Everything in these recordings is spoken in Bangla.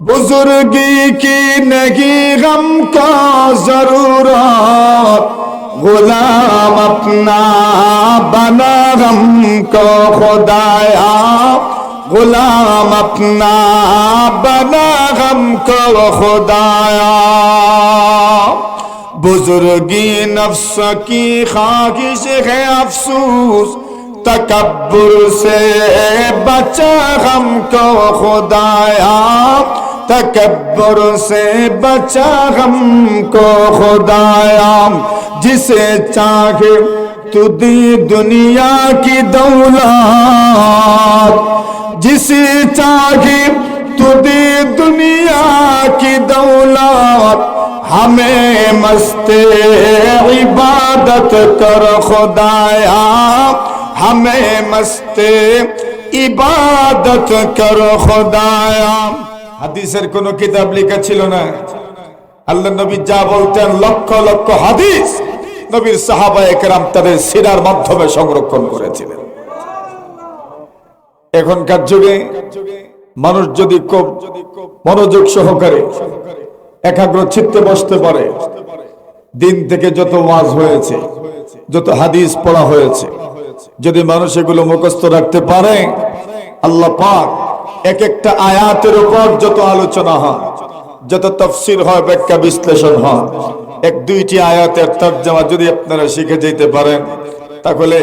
बुजुर्गी की नहीं गम का जरूरत गुलाम अपना बना गम को खुदाया गुलाम अपना बना गम को खुदाया बुजुर्गी नफ्स की ख्वाहिश है अफसूस तकब्बुर से बचा हमको खुदाया تکبر سے بچا ہم کو خدایا جسے چاہے تو دی دنیا کی دولت جسے چاہے تو دی دنیا کی دولت ہمیں مست عبادت کر خدایا ہمیں مست عبادت کر خدایا হাদিসের কোন কিতাব লেখা ছিল না। আল্লাহ নবী যা বলতেন লক্ষ লক্ষ হাদিস নবীর সাহাবা একরাম তাদের সিরার মাধ্যমে সংরক্ষণ করেছিলেন। এখনকার যুগে মানুষ যদি খুব মনোযোগ সহকারে, একাগ্র চিত্তে বসতে পারে, দিন থেকে যত ওয়াজ হয়েছে, যত হাদিস পড়া হয়েছে, যদি মানুষ এগুলো মুখস্থ রাখতে পারে, আল্লাহ পাক এক একটা আয়াতের উপর যত আলোচনা হয় যত তফসির হয় ব্যাখ্যা বিশ্লেষণ হয় এক দুইটি আয়াতের তর্জমা যদি আপনারা শিখে যেতে পারেন তাহলে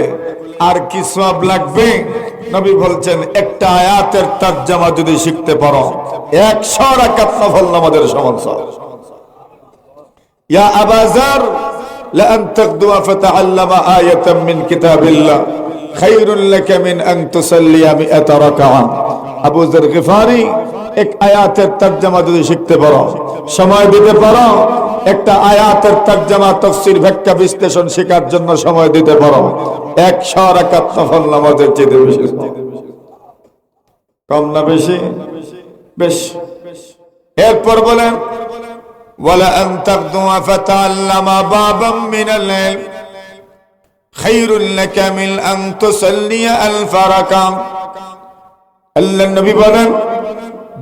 আর কি সব লাগবে নবী বলছেন একটা আয়াতের তর্জমা যদি শিখতে পারো একশো রাকাত নফল নামাজের সমান সব ইয়া আবাজার لأن تغدو فتعلم آية من كتاب الله خير لك من أن تصلي مئة ركعة আবু জর গিফারি এক আয়াতের তর্জমা যদি শিখতে পারো সময় দিতে পারো একটা আয়াতের তর্জমা তফসির ব্যাখ্যা বিশ্লেষণ শেখার জন্য সময় দিতে পারো একশো রাকাত নফল নামাজের চেয়ে বেশি কম না বেশি বেশ এরপর বলেন ولأن تغدو فتعلم بابا من العلم خير لك من أن تصلي ألف ركعة আল্লাহ নবী বলেন,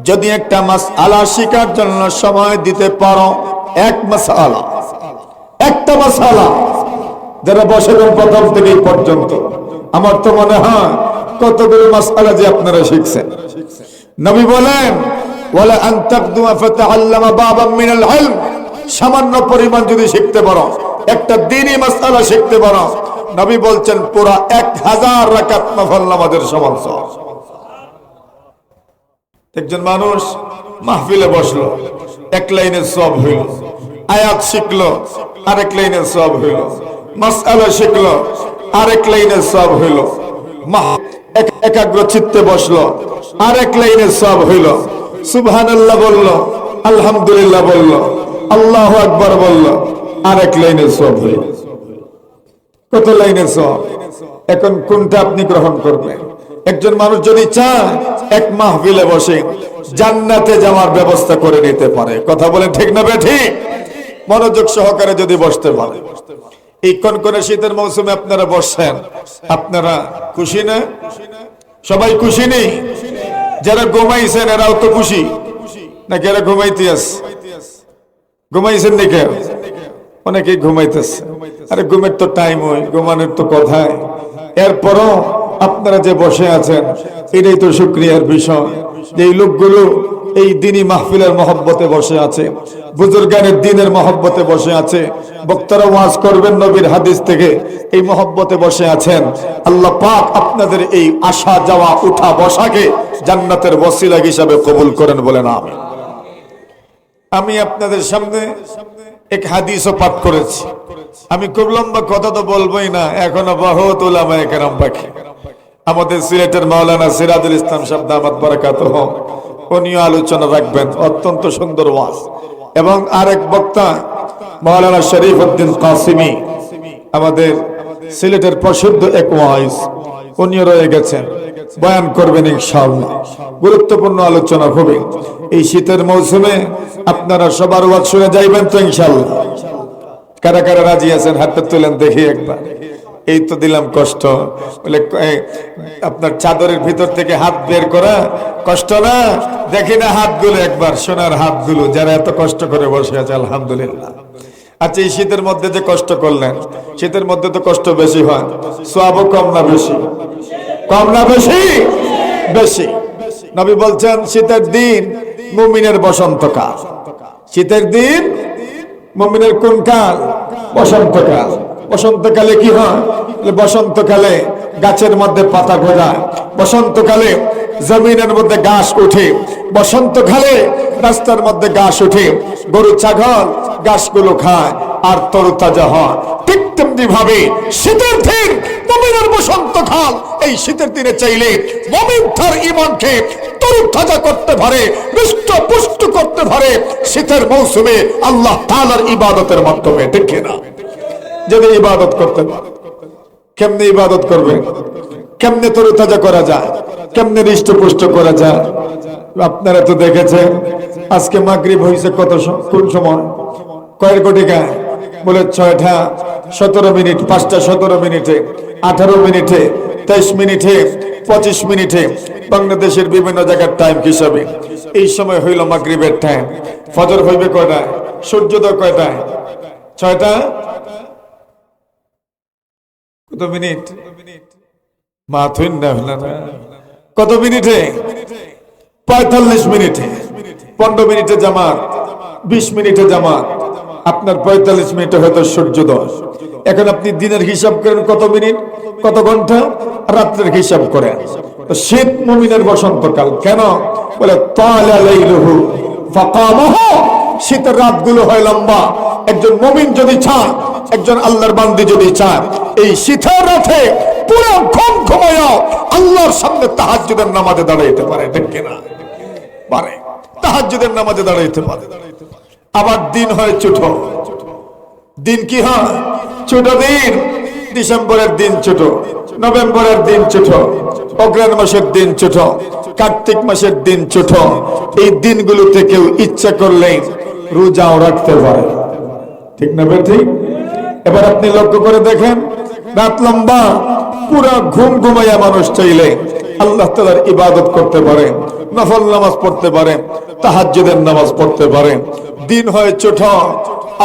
যদি একটা মাস আলা শিকার জন্য সময় দিতে পারো, এক মাস আলা একটা মাস আলা যারা বসেছেন প্রথম থেকে পর্যন্ত। আমার তো মনে হয় কতগুলো মাস আলা যে আপনারা শিখছেন। নবী বলেন, ওয়ালা আন তাকদুমা ফাতাআল্লামা বাবাম মিনাল ইলম। সামান্য পরিমাণ যদি শিখতে পারো, একটা দিনই মাসআলা শিখতে পারো। নবী বলছেন, পুরা এক হাজার রাকাত নফল নামাজের সমান একজন মানুষ মাহফিলে বসল, এক লাইনের সব হইল। আয়াত শিখলো, আরেক লাইনের সব হইল। মাসআলা শিখলো, আরেক লাইনের সব হইল। একাগ্র চিত্তে বসল, আরেক লাইনের সব হইল। সুবহানাল্লাহ বলল, আলহামদুলিল্লাহ বলল, আল্লাহ আকবার বলল, আরেক লাইনের সব হইল। কত লাইনের সব এখন কোনটা আপনি গ্রহণ করবেন? একজন মানুষ যদি চায়, এক মাহফিলে বসে জান্নাতে যাওয়ার ব্যবস্থা করে নিতে পারে। কথা বলেন ঠিক না বেঠি? মনোযোগ সহকারে যদি বসতে পারে। এই কনকনে শীতের মৌসুমে আপনারা বসছেন। আপনারা খুশি না? সবাই খুশি নেই যারা ঘুমাইছেন, এরাও তো খুশি। নাকি এরা ঘুমাইতে আছে? ঘুমাইছেন নাকি অনেকে ঘুমাইতেছে। আরে ঘুমের তো টাইম হয় ঘুমানোর তো কথায় এরপরও আপনারা যে বসে আছেন, এটাই তো শুক্রিয়ার বিষয়। এই লোকগুলো এই দিনই মাহফিলের মহব্বতে বসে আছে, বুজুর্গানের দিনের মহব্বতে বসে আছে, বক্তারা ওয়াজ করবেন নবীর হাদিস থেকে, এই মহব্বতে বসে আছেন। আল্লাহ পাক আপনাদের এই আসা যাওয়া উঠা বসাকে জান্নাতের বসিলা হিসাবে কবুল করেন বলেন আমি আমি আপনাদের সামনে এক হাদিসও পাঠ করেছি। আমি খুব লম্বা কথা তো বলবোই না, এখনও বহুত উলামা একরাম বাকি আমাদের সিলেটের মাওলানা সিরাজুল ইসলাম সাহেব দামাত বারাকাত উনিও আলোচনা রাখবেন, অত্যন্ত সুন্দর ওয়াজ। এবং আরেক বক্তা, মাওলানা শরীফ উদ্দিন কাসিমি, আমাদের সিলেটের প্রসিদ্ধ এক ওয়াইজ। উনিও রয়ে গেছেন। বয়ান করবেন ইনশাআল্লাহ। গুরুত্বপূর্ণ আলোচনা হবে। এই শীতের মৌসুমে আপনারা সবার ওয়াজ শুনে যাইবেন তো ইনশাআল্লাহ। কারা কারা রাজি আছেন, হাতটা তুলেন দেখি একবার। এই তো দিলাম কষ্ট। বলে আপনার চাদরের ভিতর থেকে হাত বের করা কষ্ট না? দেখি না হাতগুলো একবার, সোনার হাতগুলো। যারা এত কষ্ট করে বসে আছে, আলহামদুলিল্লাহ। আচ্ছা এই শীতের মধ্যে যে কষ্ট করলেন, শীতের মধ্যে তো কষ্ট বেশি হয়। সোয়াবও কম না বেশি? কম না বেশি? বেশি। নবী বলছেন, শীতের দিন মুমিনের বসন্তকাল। শীতের দিন মুমিনের কোন কাল? বসন্তকাল। বসন্তকালে কি হয়? বসন্তকালে গাছের মধ্যে পাতা গজায় বসন্তকালে জমিনের মধ্যে ঘাস উঠে বসন্তকালে রাস্তার মধ্যে ঘাস উঠে গরু, ছাগল ঘাসগুলো খায় আর তরুতাজা হয়। ঠিক তেমনি ভাবে শীতের দিন মমিনের বসন্তকাল, এই শীতের দিনে চাইলে মমিন তার ইমানকে তরুতাজা করতে পারে হৃষ্ট পুষ্ট করতে পারে। শীতের মৌসুমে আল্লাহ তাআলার ইবাদতের মাধ্যমে, ঠিক না যদি ইবাদত করতে পারে, কেমনে ইবাদত করবে? কেমনে তরুতাজা করা যায়? কেমনে হৃষ্টপুষ্ট করা যায়? আপনারা তো দেখেছেন, আজকে মাগরিব হয়েছে কত কোন সময়? কয়েক কোটি গায়। বলে ছয়টা সতেরো মিনিট, পাঁচটা সতেরো মিনিটে, আঠারো মিনিটে, তেইশ মিনিটে, পঁচিশ মিনিটে, বাংলাদেশের বিভিন্ন জায়গার টাইম হিসাবে। এই সময় হইল মাগরিবের টাইম ফজর হইবে কয়টায়? সূর্যোদয় কয়টায়? ছয়টা? কত মিনিট? কত মিনিটে? পঁয়তাল্লিশ মিনিটে। পনেরো মিনিটে জামাত, বিশ মিনিটে জামাত। আপনার পঁয়তাল্লিশ মিনিটে হয়তো সূর্যোদয়। এখন আপনি দিনের হিসাব করেন কত মিনিট? কত ঘণ্টা? রাত্রের হিসাব করেন। শীত মুমিনের বসন্তকাল কেন? বলে শীতের রাতগুলো হয় লম্বা। একজন মুমিন যদি চায়, একজন আল্লাহর বান্দি যদি চায়, এই শীতের রাতে পুরো ঘুম ঘুমায় আল্লাহর সামনে তাহাজ্জুদের নামাজে দাঁড়াইতে পারে, ঠিক কিনা? পারে। তাহাজ্জুদের নামাজে দাঁড়াইতে পারে। আবার দিন হয় ছোট। দিন কি হয়? ছোট দিন। ডিসেম্বরের দিন ছোট। নভেম্বরের দিন ছোট। অগ্রাণ মাসের দিন ছোট। কার্তিক মাসের দিন ছোট। এই দিনগুলোতে কেউ ইচ্ছা করলেই রোজাও রাখতে পারে। ঠিক না ঠিক এবার আপনি লক্ষ্য করে দেখেন, রাত লম্বা। পুরা ঘুম ঘুমাইয়া মানুষ চাইলে আল্লাহ তালার ইবাদত করতে পারে, নফল নামাজ পড়তে পারে, তাহাজ্জুদের নামাজ পড়তে পারে। দিন হয় ছোট,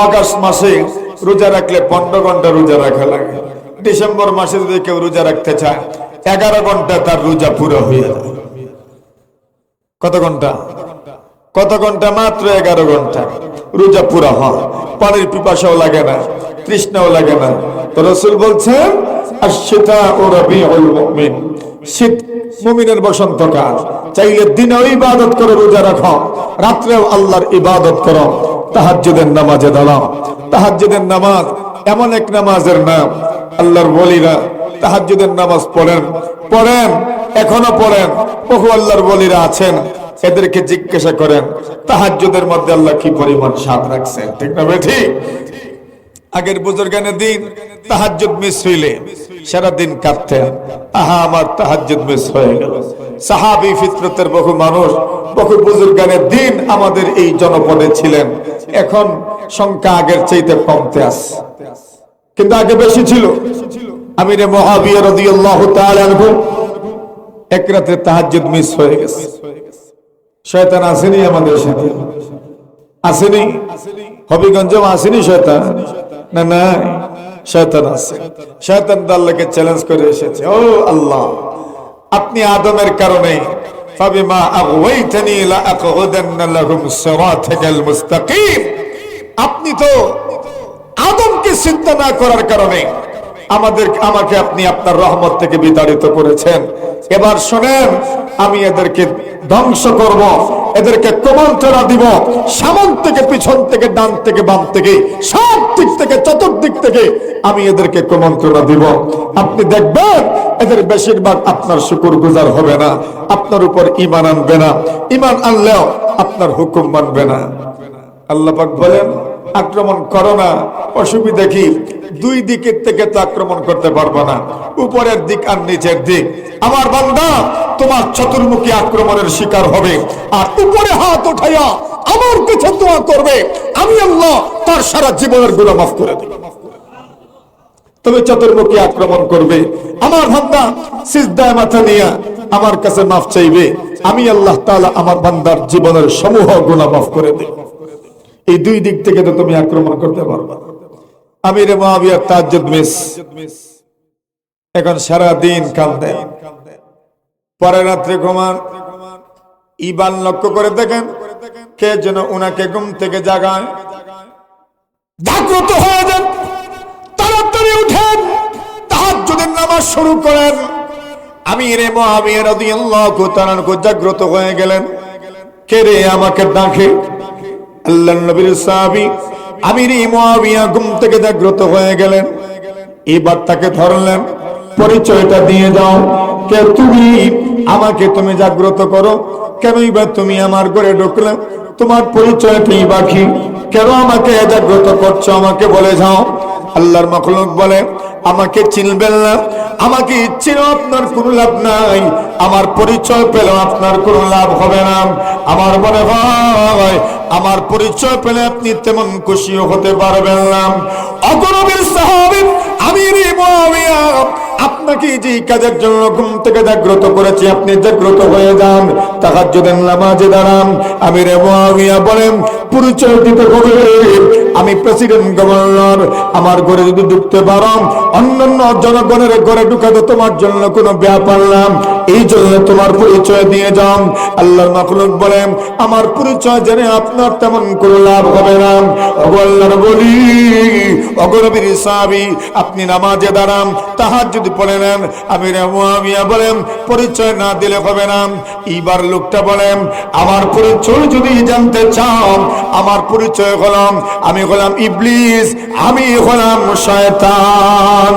আগস্ট মাসে রোজা রাখলে পনেরো ঘণ্টা রোজা রাখা লাগে। ডিসেম্বর মাসে যদি কেউ রোজা রাখতে চায়, এগারো ঘণ্টা তার রোজা পুরো হয়ে যায়। কত ঘণ্টা? কত ঘণ্টা? মাত্র এগারো ঘণ্টা। রোজা পুরা হয়। পানির পিপাসাও লাগে না, তৃষ্ণাও লাগে না। তো রসুল বলছেন আর সেটা ও রবি শীত মুমিনের বসন্তকাল চাইলে দিনেও ইবাদত করে রোজা রাখো। রাত্রেও আল্লাহর ইবাদত করো। তাহাজ্জুদের নামাজে দাঁড়াও। তাহাজ্জুদের নামাজ এমন এক নামাজের নাম। আল্লাহর বলিরা তাহাজ্জুদের নামাজ পড়েন। পড়েন, এখনও পড়েন। বহু আল্লাহর বলিরা আছেন। এদেরকে জিজ্ঞাসা করেন তাহাজ্জুদের মধ্যে আল্লাহ কি পরিমাণ স্বাদ রাখছেন? ঠিক না ঠিক। আগের বুজুর্গানের দিন তাহাজ্জুদ মিস হইলে সারা দিন কাঁদতেন। আহা, আমার তাহাজ্জুদ মিস হয়ে গেল। সাহাবি ফিতরতের বহু মানুষ, বহু বুজুর্গানের দিন আমাদের এই জনপদে ছিলেন। এখন সংখ্যা আগের চাইতে কমতে আসছে কিন্তু আগে বেশি ছিল। আমি রে মহাবিয়া রাদিয়াল্লাহু তাআলা এক রাতে তাহাজ্জুদ মিস হয়ে গেছে। শয়তান আসেনি আমাদের সাথে। আসেনি? হবিগঞ্জে আসেনি শয়তান? না না, শয়তান আছে। শয়তান তো চ্যালেঞ্জ করে এসেছে। ও আল্লাহ, আপনি আদমের কারণে ফাবিমা আগওয়াইতানি লা আকউদান্না লাহুম সিরাতাকাল মুস্তাকিম। আপনি তো আদমকে চিন্তা না করার কারণে আমাদের আমাকে আপনি আপনার রহমত থেকে বিতাড়িত করেছেন। এবার শোনেন, আমি এদেরকে ধ্বংস করব, এদেরকে কমান্তরা দিব, সামন থেকে পিছন থেকে ডান থেকে বাম থেকে, সব দিক থেকে, চতুর্দিক থেকে আমি এদেরকে কমন্ত্রণা দিব। আপনি দেখবেন, এদের বেশিরভাগ আপনার শুকুর গুজার হবে না, আপনার উপর ইমান আনবে না। ইমান আনলেও আপনার হুকুম মানবে না। আল্লাহ বলেন আক্রমণ করো না। অসুবিধা কি? দুই দিকের থেকে তো আক্রমণ করতে পারব না। উপরের দিক আর নিচের দিক। আমার বান্দা, তোমার চতুর্মুখী আক্রমণের শিকার হবে। আর উপরে হাত উঠাইয়া আমার পিছে দোয়া করবে। আমি আল্লাহ তার সারা জীবনেরগুলো মাফ করে দেব। তুমি চতুর্মুখী আক্রমণ করবে। আমার বান্দা, সিজদায় মাথা নিয়া আমার কাছে মাফ চাইবে। আমি আল্লাহ তাআলা আমার বান্দার জীবনের সমূহ গুনাহ মাফ করে দেব। এই দুই দিক থেকে তো তুমি আক্রমণ করতে পারবা আমির মুয়াবিয়ার তাজ্জুদ মিস। এখন সারা দিন কান্দে পরের রাত্রে ঘুমান। ইবান লক্ষ্য করে দেখেন, কে যেন উনাকে ঘুম থেকে জাগায়। জাগ্রত হয়ে যান। তাড়াতাড়ি উঠেন। তাহাজ্জুদের নামাজ শুরু করেন। আমি রে মহাবিয়া রাদিয়াল্লাহু তাআলা জাগ্রত হয়ে গেলেন। কে রে আমাকে ডাকে? আল্লাহ নবীর আমির মুয়াবিয়া ঘুম থেকে জাগ্রত হয়ে গেলেন। এবার তাকে ধরলেন, পরিচয়টা দিয়ে যাও কে তুমি? আমাকে তুমি জাগ্রত করো। কেনই বা তুমি আমার ঘরে ঢুকলে? তোমার পরিচয়টাই বাকি। কেন আমাকে জাগ্রত করছ? আমাকে বলে যাও। আল্লাহর মখলুক বলে, আমাকে চিনবেন না। আমাকে ইচ্ছে আপনার কোনো লাভ নাই। আমার পরিচয় পেলেও আপনার কোনো লাভ হবে না। আমার মনে হয়, আমার পরিচয় পেলে আপনি তেমন খুশিও হতে পারবেন না। অগরবের সাহাবী আমির মুয়াবিয়া আপনাকে যে কাজের জন্য ঘুম থেকে জাগ্রত করেছি, আপনি জাগ্রত হয়ে যান, তাহাজ্জুদের নামাজে দাঁড়ান। আমির মুয়াবিয়া বলেন পরিচয় আমি প্রেসিডেন্ট গভর্নর, আমার ঘরে যদি ঢুকতে পারো, অন্যান্য জনগণের ঘরে ঢুকাতে তোমার জন্য কোনো ব্যাপার না। এই জন্য তোমার পরিচয় দিয়ে যাও আল্লাহর মাখলুক বলেন, আমার পরিচয় জেনে আপনার তেমন কোনো লাভ হবে না। ওগো আল্লাহর বলি অগরবীর সাহাবী, আপনি নামাজে দাঁড়ান তাহার যদি পড়ে নেন আমি মুয়াবিয়া বলেন, পরিচয় না দিলে হবে না। এইবার লোকটা বলেন আমার পরিচয় যদি জানতে চাও, আমার পরিচয় হলাম, আমি হলাম ইবলিস, আমি হলাম শয়তান।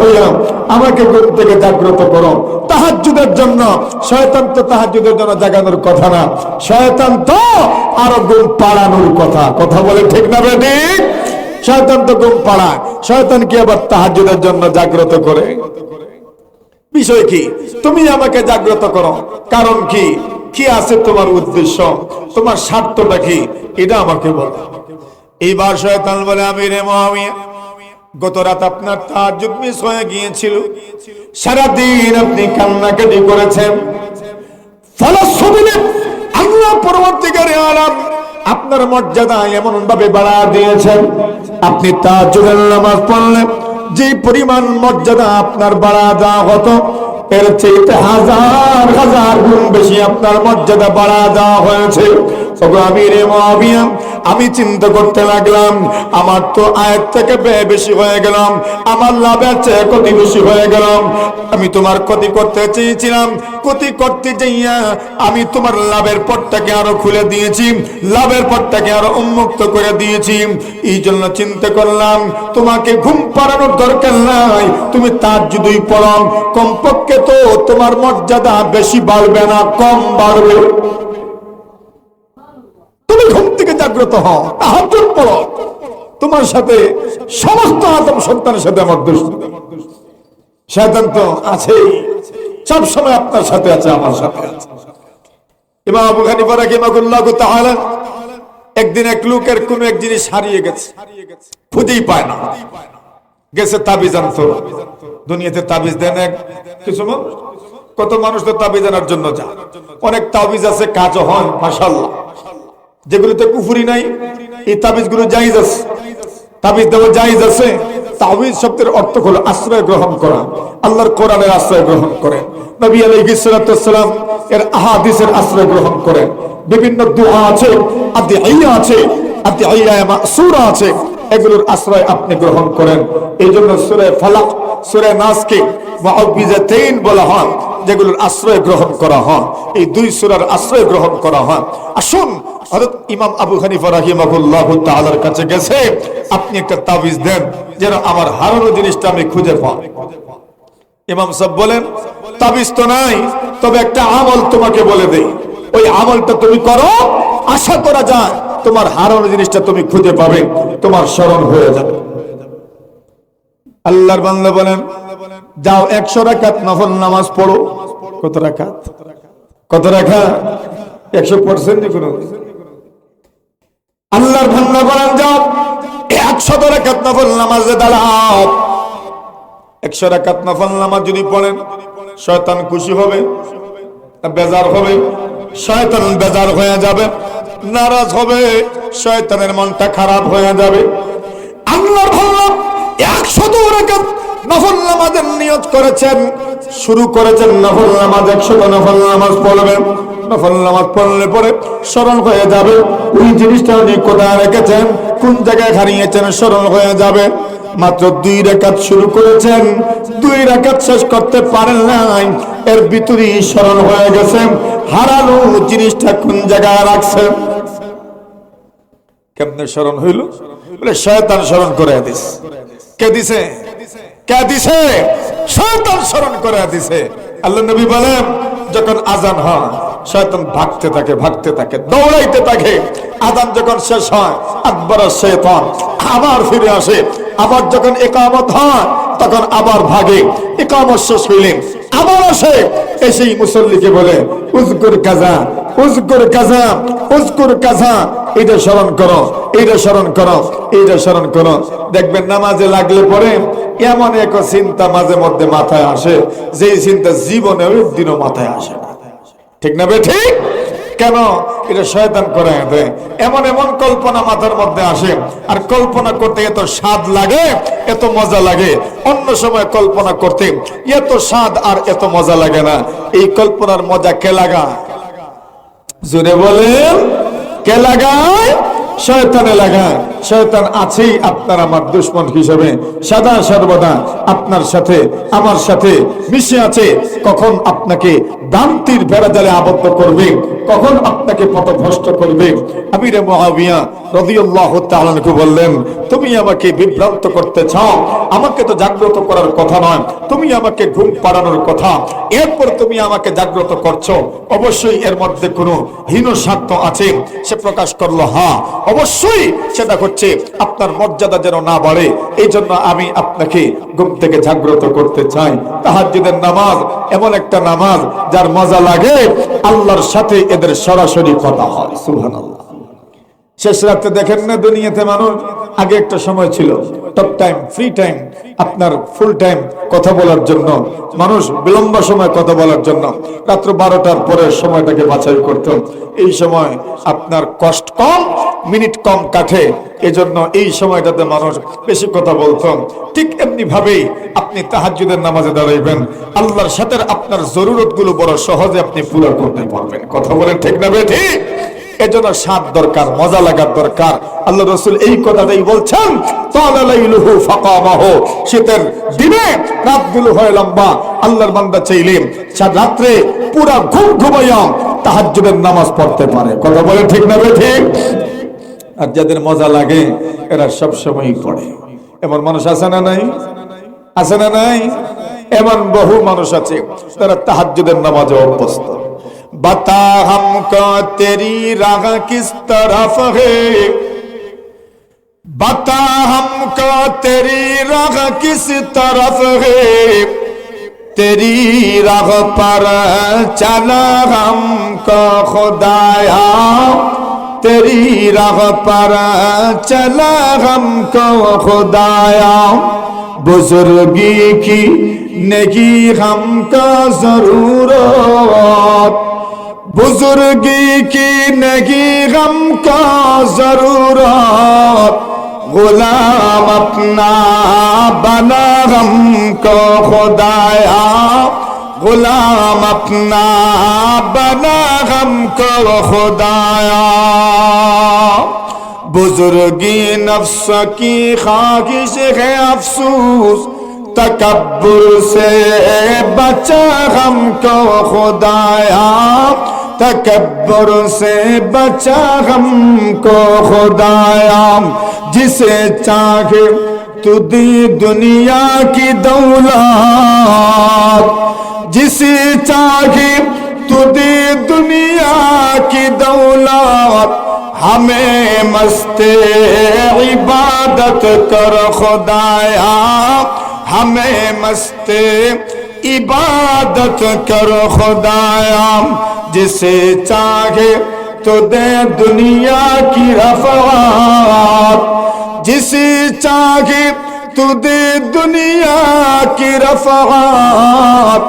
হইলাম আমাকে থেকে জাগ্রত জন্য জন্য জাগানোর কথা না। শয়তান তো আরও ঘুম পাড়ানোর কথা। কথা বলে ঠিক না বেটি শয়তান তো ঘুম পাড়ায়। শয়তান কি আবার তাহাজ্জুদের জন্য জাগ্রত করে? বিষয় কি? তুমি আমাকে জাগ্রত করো। কারণ কি? কি আছে তোমার উদ্দেশ্য? তোমার স্বার্থটা কি? এটা আমাকে বলো। এইবার শয়তান বলে আমি রে মহামিয়া গত রাত আপনার তাহাজ্জুদ মিস হয়ে গিয়েছিল। সারাদিন আপনি কান্নাকাটি করেছেন। ফলশ্রুতিতে আল্লাহ পরবর্তীকারে আলাম আপনার মর্যাদা এমন ভাবে বাড়া দিয়েছেন। আপনি তাহাজ্জুদের নামাজ পড়লেন যে পরিমাণ মর্যাদা আপনার বাড়া দেওয়া হতো, এর চেয়ে হাজার হাজার গুণ বেশি আপনার মর্যাদা বাড়া দেওয়া হয়েছে। আমি চিন্তা করতে লাগলাম, আমার তো আয়ের থেকে ব্যয় বেশি হয়ে গেলাম, আমার লাভের চেয়ে ক্ষতি বেশি হয়ে গেলাম। আমি তোমার ক্ষতি করতে চেয়েছিলাম, ক্ষতি করতে চাইয়া আমি তোমার লাভের পথটাকে আরও খুলে দিয়েছি, লাভের পথটাকে আরও উন্মুক্ত করে দিয়েছি। এই জন্য চিন্তা করলাম, তোমাকে ঘুম পাড়ানোর দরকার নাই, তুমি তার যদি পড়ো কমপক্ষে তো তোমার মর্যাদা বেশি বাড়বে না, কম বাড়বে। তুমি ঘুম থেকে জাগ্রত হও তাহাজ্জুদ পড়ো। তোমার সাথে সমস্ত আদম সন্তানের সাথে আমার দুষ্ট শয়তান তো সব সময় আপনার সাথে আছে, আমার সাথে আছে। ইমাম আবু হানিফা রাহিমাহুল্লাহ একদিন এক লোকের কোন এক জিনিস হারিয়ে গেছে, খুঁজেই পায় না। গেছে তাবিজ আনতো। দুনিয়াতে তাবিজ দেন এক কিছু কত মানুষ তো তাবিজ আনার জন্য যায়। অনেক তাবিজ আছে, কাজও হয়, মাশাআল্লাহ। যেগুলোতে কুফুরি নাই, এই তাবিজগুলো জাইজ আছে। তাবিজ দেওয়া জাইজ আছে। তাবিজ শব্দের অর্থ হলো আশ্রয় গ্রহণ করা। আল্লাহর কোরআনের আশ্রয় গ্রহণ করে। নবী আলাইহিস সালাম এর আহাদিসের আশ্রয় গ্রহণ করেন বিভিন্ন দোয়া আছে আদি আইয়া আছে আদি আইয়া মাসুরা আছে। এগুলোর আশ্রয় আপনি গ্রহণ করেন। এই জন্য সুরে ফালাক, সুরে নাসকে মুআউযিজাতাইন বলা হয়। যেগুলোর আশ্রয় গ্রহণ করা হয়, এই দুই সূরার আশ্রয় গ্রহণ করা হয়। আসুন, হযরত ইমাম আবু হানিফা রাহিমাহুল্লাহ তাআলার কাছে গেছে। আপনি একটা তাবিজ দেন, যেন আমার হারানো জিনিসটা আমি খুঁজে পাই। ইমাম সাহেব বলেন, তাবিজ তো নাই, তবে একটা আমল তোমাকে বলে দেই। ওই আমলটা তুমি করো, আশা করা যায় তোমার হারানো জিনিসটা তুমি খুঁজে পাবে, তোমার স্মরণ হয়ে যাবে। আল্লাহর বান্দা বলেন, যাও একশো রাকাত নফল নামাজ পড়ো। কত রাকাত কত রাখা একশো কোনো। আল্লাহর বলেন যাও একশত দাঁড়াও একশো নফল নামাজ যদি পড়েন, শয়তান খুশি হবে, বেজার হবে, শয়তান বেজার হয়ে যাবে, নারাজ হবে, শয়তানের মনটা খারাপ হয়ে যাবে। আল্লাহর ভাল্লাম একশত রাকাত নফল নামাজের নিয়ত করেছেন, শুরু করেছেন নফল নামাজ, একশত নফল নামাজ পড়বেন নফল নামাজ পড়লে পরে স্মরণ হয়ে যাবে। ওই জিনিসটা উনি কোথায় রেখেছেন? কোন জায়গায় হারিয়েছেন? স্মরণ হয়ে যাবে। মাত্র দুই রেখাত শুরু করেছেন। দুই রেখাত শেষ করতে পারেন নাই। এর ভিতরেই স্মরণ হয়ে গেছে। হারানো জিনিসটা কোন জায়গায় রাখছে? কেমনে স্মরণ হইল? বলে, শয়তান স্মরণ করে দিস। কে দিছে? দিছে? শয়তান স্মরণ করে দিছে। আল্লাহ নবী বলেন, যখন আজান হয়, শয়তান ভাগতে থাকে ভাগতে থাকে, দৌড়াইতে থাকে। আদান যখন শেষ হয়, আকবর শয়তান আবার ফিরে আসে। আবার যখন একামত হয়, তখন আবার ভাগে। একামত শেষ হইলেন আবার আসে এসেই মুসল্লিকে বলে, উজকুর কাজা উজকুর কাজা উজকুর কাজা, এটা স্মরণ করো, এটা স্মরণ করো, এটা স্মরণ করো। দেখবেন নামাজে লাগলে পরে এমন এক চিন্তা মাঝে মধ্যে মাথায় আসে, যেই চিন্তা জীবনে দিনও মাথায় আসে না। ঠিক না বে ঠিক? কেন? এটা শয়তান করে দেয়। এমন এমন কল্পনা মাথার মধ্যে আসে। আর কল্পনা করতে এত স্বাদ লাগে, এত মজা লাগে। অন্য সময় কল্পনা করতে এত স্বাদ আর এত মজা লাগে না। এই কল্পনার মজা কে লাগা জোরে বলেন, কে লাগায়? শয়তানে লাগায় শয়তান আছেই আপনার আমার দুশ্মন হিসেবে। সদা সর্বদা আপনার সাথে, আমার সাথে মিশে আছে। কখন আপনাকে দান্তির বেড়াজালে আবদ্ধ করবে? কখন আপনাকে পথভ্রষ্ট করবে? আমির মহাবিয়া রদিউল্লাহ তাআলাকে বললেন, তুমি আমাকে বিভ্রান্ত করতে চাও। আমাকে তো জাগ্রত করার কথা নয়। তুমি আমাকে ঘুম পাড়ানোর কথা। এরপর তুমি আমাকে জাগ্রত করছ। অবশ্যই এর মধ্যে কোনো হীন স্বার্থ আছে। সে প্রকাশ করল হ্যাঁ অবশ্যই সেটা হচ্ছে আপনার মর্যাদা যেন না বাড়ে এই জন্য আমি আপনাকে ঘুম থেকে জাগ্রত করতে চাই। তাহাজ্জুদের নামাজ এমন একটা নামাজ যার মজা লাগে, আল্লাহর সাথে এদের সরাসরি কথা হয়। সুবহানাল্লাহ। শেষ রাতে দেখেন না দুনিয়াতে মানুষ? আগে একটা সময় ছিল টপ টাইম ফ্রি টাইম আপনার ফুল টাইম কথা বলার জন্য। মানুষ বিলম্ব সময় কথা বলার জন্য। রাত্র বারোটার পরের সময়টাকে বাছাই করত। এই সময় আপনার কষ্ট কম মিনিট কম কাটে। এজন্য এই সময়টাতে মানুষ বেশি কথা বলতো। ঠিক এমনি ভাবেই আপনি তাহাজ্জুদের নামাজে দাঁড়াইবেন। আল্লাহর সাথে আপনার জরুরতগুলো বড় সহজে আপনি পুরো করতে পারবেন। কথা বলেন ঠিক না বে ঠিক? এজন্য স্বাদ দরকার, মজা লাগার দরকার। আল্লাহ রসুল এই কথাটাই বলছেন শীতের দিনে রাতগুলো হয় লম্বা। আল্লাহর বান্দা চাইলে রাত্রে পুরা ঘুম ঘুমাইয়া তাহাজ্জুদের নামাজ পড়তে পারে। কথা বলে ঠিক না ঠিক? আর যাদের মজা লাগে, এরা সব সময়ই পড়ে। এমন মানুষ আছে না নাই? আছে না নাই? এমন বহু মানুষ আছে তারা তাহাজ্জুদের নামাজে অভ্যস্ত। बता हमको तेरी राह किस तरफ है बता हमको तेरी राह किस तरफ है तेरी राह पर चला हमको खुदाया तेरी राह पर चला हमको खुदाया बुजुर्गी की नगी हमको जरूरत بزرگی کی نہیں غم کا ضرورت، غلام اپنا بنا غم کو خدایا۔ غلام اپنا بنا غم کو خدایا۔ بزرگی نفس کی خواہش ہے، افسوس۔ تکبر سے بچا ہم کو خدایا تکبر سے بچا ہم کو خدایا جسے چاہے تو دی دنیا کی دولت جسے چاہے تو دی دنیا کی دولت ہمیں مست عبادت کر خدایا ہمیں مست عبادت کرو خدایا جسے چاہے تو دے دنیا کی رفعات جسے چاہے تو دے دنیا کی رفعات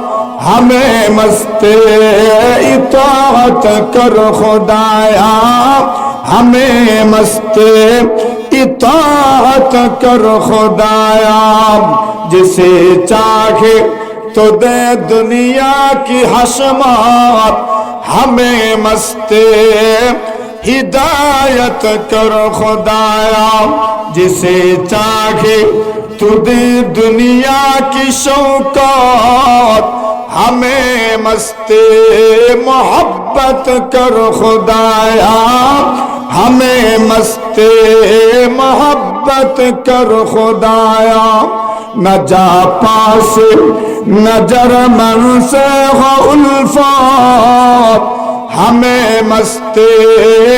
ہمیں مست اطاعت کر خدایا ہمیں مست اطاعت کر خدایا، جسے چاہے تو دے دنیا کی حسمات ہمیں مستے ہدایت کر خدایا، جسے چاہے تو دے دنیا کی شوقات ہمیں مستے محبت کر خدایا ہمیں مست محبت کر خدایا نہ جا پاس نظر من سے الفاظ ہمیں مست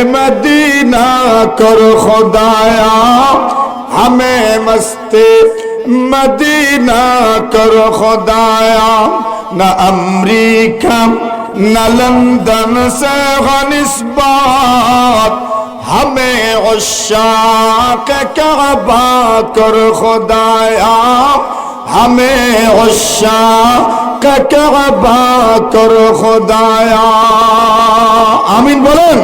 مدینہ کر خدایا ہمیں مست مدینہ کر خدایا نہ امریکہ نہ لندن سے نسبات ہمیں عشاق کعبہ کر خدایا ہمیں عشاق کعبہ کر خدایا آمین بولن